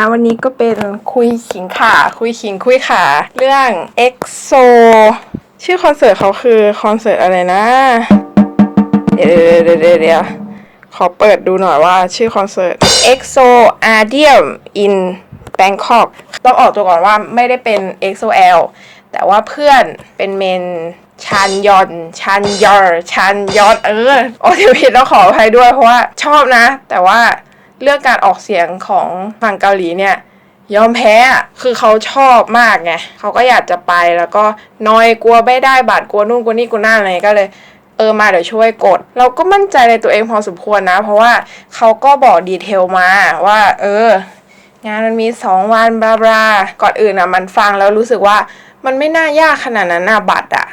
อะวันนี้ก็เป็นคุยขิงขาคุยขิงคุยขา เรื่อง EXO ชื่อคอนเสิร์ตเขาคือคอนเสิร์ตอะไรนะ เดี๋ยวเดี๋ยวเดี๋ยวเดี๋ยวขอเปิดดูหน่อยว่าชื่อคอนเสิร์ต EXO Ardium in Bangkok ต้องออกตัวก่อนว่าไม่ได้เป็น EXO-L แต่ว่าเพื่อนเป็นเมนชันยอนชันยอร์ชันยอนเออโอเดี๋ยวผิดต้องขออภัยด้วยเพราะว่าชอบนะ แต่ว่า เรื่องการออกเสียงของฝั่งเกาหลีเนี่ยยอมแพ้คือเขาชอบมากไงเขาก็อยากจะไปแล้วก็นอยกลัวไม่ได้บัตรกลัวนู่นกลัวนี่กลัวนั่นอะไรก็เลย เออมาเดี๋ยวช่วยกด เราก็มั่นใจในตัวเองพอสมควรนะ เพราะว่าเขาก็บอกดีเทลมาว่า เออ งานมันมีสองวันบลาบลาก่อนอื่นอะมันฟังแล้วรู้สึกว่ามันไม่น่ายากขนาดนั้นนะบัตรอะ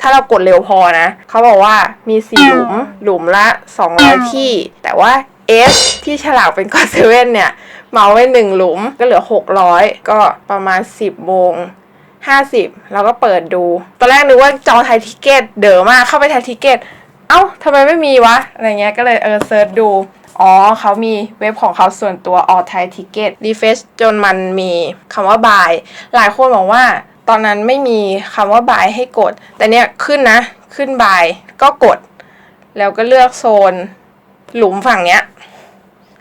ถ้าเรากดเร็วพอนะ เขาบอกว่ามีสี่หลุมหลุมละ200ที่ แต่ว่า S ที่ฉลากเป็นกอเซเว่นเนี่ยเหมาไว้หนึ่งหลุมก็เหลือ 600 ก็ประมาณ 10โมง50 แล้วก็เปิดดู ตอนแรกนึกว่าจองไทยทิเกตเด๋อมากเข้าไปไทยทิเกตเอ้าทำไมไม่มีวะ อะไรเงี้ยก็เลยเออเซิร์ชดู อ๋อเขามีเว็บของเขาส่วนตัว all Thai ticket refresh จนมันมีคำว่า buy หลายคนบอกว่าตอนนั้นไม่มีคำว่า buy ให้กด แต่เนี่ยขึ้นนะ ขึ้น buy ก็กด แล้วก็เลือกโซน หลุมฝั่งเนี้ย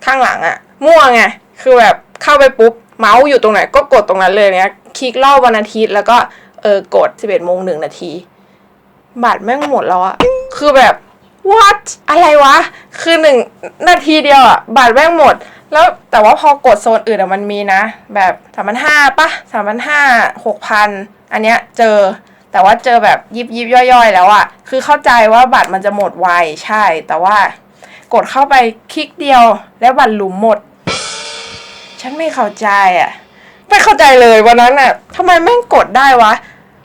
ข้างหลังอะมั่วไงคือแบบเข้าไปปุ๊บเมาส์อยู่ตรงไหนก็กดตรงนั้นเลยเนี้ยคลิกรอบวันอาทิตย์แล้วก็เออกด 11โมงหนึ่งนาทีบัตรแม่งหมดแล้วอะคือแบบ what อะไรวะ คือหนึ่งนาทีเดียวอะบัตรแม่งหมด แล้วแต่ว่าพอกดโซนอื่นอะมันมีนะ แบบสามพันห้าปะสามพันห้าหกพันอันเนี้ยเจอ แต่ว่าเจอแบบยิบยิบย่อยๆ แล้วอะคือเข้าใจว่าบัตรมันจะหมดไวใช่ แต่ว่า กดเข้าไปคลิกเดียวแล้วบัตรหลุมหมด ฉันไม่เข้าใจอะ ไม่เข้าใจเลยวันนั้นอะทำไมแม่งกดได้วะ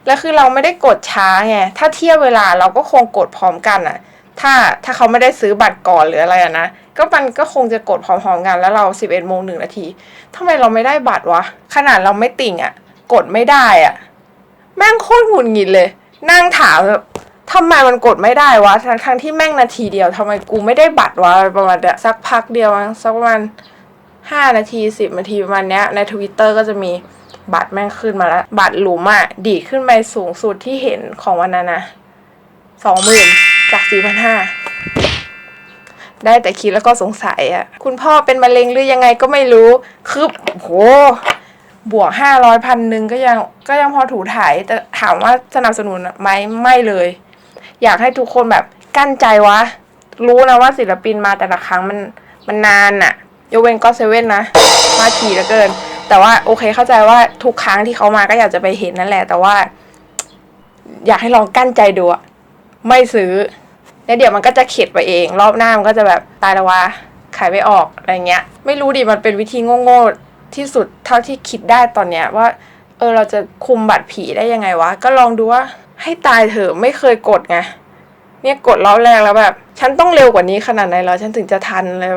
แล้วคือเราไม่ได้กดช้าไง ถ้าเทียบเวลาเราก็คงกดพร้อมกันอะ ถ้าถ้าเขาไม่ได้ซื้อบัตรก่อนหรืออะไรอะนะ ก็มันก็คงจะกดพร้อมๆกันแล้วเรา 11โมงหนึ่งนาทีทำไมเราไม่ได้บัตรวะ ขนาดเราไม่ติ่งอะ กดไม่ได้อะ แม่งโคตรหงุดหงิดเลย นั่งถามแบบ ทำไมมันกดไม่ได้วะทั้งทั้งที่แม่งนาทีเดียวทำไมกูไม่ได้บัตรวะประมาณเนี้ยสักพักเดียวมั้งสักประมาณห้านาทีสิบนาทีประมาณเนี้ยในทวิตเตอร์ก็จะมีบัตรแม่งขึ้นมาแล้ว บัตรหลุมอะดีขึ้นไปสูงสุดที่เห็นของวันนั้นนะสองหมื่นจากสี่พันห้าได้แต่คิดแล้วก็สงสัยอะคุณพ่อเป็นมะเร็งหรือยังไงก็ไม่รู้ คือโห บวกห้าร้อยพันหนึ่งก็ยังก็ยังพอถูถ่าย แต่ถามว่าสนับสนุนไหมไม่เลย อยากให้ทุกคนแบบกั้นใจวะ รู้นะว่าศิลปินมาแต่ละครั้งมันมันนานอะยกเว้นก็เซเว่นนะ มาทีเหลือเกิน แต่ว่าโอเคเข้าใจว่าทุกครั้งที่เขามาก็อยากจะไปเห็นนั่นแหละ แต่ว่า อยากให้ลองกั้นใจดูอะไม่ซื้อแล้วเดี๋ยวมันก็จะเข็ดไปเอง รอบหน้ามันก็จะแบบตายล้ววะขายไม่ออกอะไรเงี้ย ไม่รู้ดิมันเป็นวิธีโง่ๆที่สุดเท่าที่คิดได้ตอนเนี้ยว่า เออเราจะคุมบัตรผีได้ยังไงวะ ก็ลองดูว่า ให้ตายเถอะไม่เคยกดไงเนี่ยกดรอบแรกแล้วแบบ ฉันต้องเร็วกว่านี้ขนาดไหนแล้วฉันถึงจะทันเลย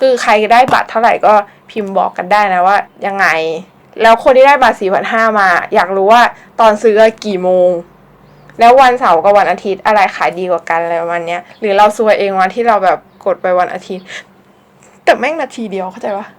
คือใครได้บัตรเท่าไหร่ก็พิมพ์บอกกันได้นะว่า ยังไง แล้วคนที่ได้บัตรสี่พันห้ามา อยากรู้ว่าตอนซื้อกี่โมง แล้ววันเสาร์กับวันอาทิตย์อะไรขายดีกว่ากันอะไรประมาณนี้หรือเราซวยเองวันที่เราแบบกดไปวันอาทิตย์ แต่แม่งนาทีเดียวเข้าใจปะ